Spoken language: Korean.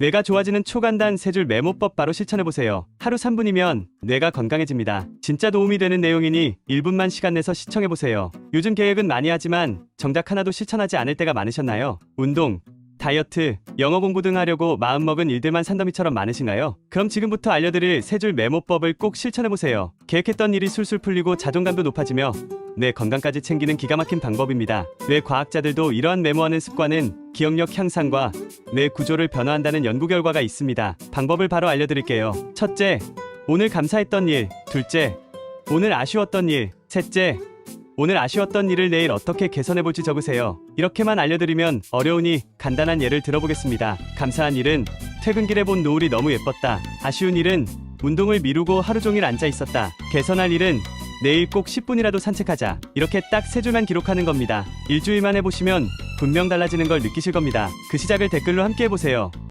뇌가 좋아지는 초간단 세 줄 메모법 바로 실천해보세요. 하루 3분이면 뇌가 건강해집니다. 진짜 도움이 되는 내용이니 1분만 시간 내서 시청해보세요. 요즘 계획은 많이 하지만 정작 하나도 실천하지 않을 때가 많으셨나요? 운동, 다이어트, 영어 공부 등 하려고 마음먹은 일들만 산더미처럼 많으신가요? 그럼 지금부터 알려드릴 세 줄 메모법을 꼭 실천해보세요. 계획했던 일이 술술 풀리고 자존감도 높아지며 뇌 건강까지 챙기는 기가 막힌 방법입니다. 뇌 과학자들도 이러한 메모하는 습관은 기억력 향상과 뇌 구조를 변화한다는 연구 결과가 있습니다. 방법을 바로 알려드릴게요. 첫째, 오늘 감사했던 일. 둘째, 오늘 아쉬웠던 일. 셋째, 오늘 아쉬웠던 일을 내일 어떻게 개선해볼지 적으세요. 이렇게만 알려드리면 어려우니 간단한 예를 들어보겠습니다. 감사한 일은 퇴근길에 본 노을이 너무 예뻤다. 아쉬운 일은 운동을 미루고 하루 종일 앉아 있었다. 개선할 일은 내일 꼭 10분이라도 산책하자. 이렇게 딱 세 줄만 기록하는 겁니다. 일주일만 해보시면 분명 달라지는 걸 느끼실 겁니다. 그 시작을 댓글로 함께 해보세요.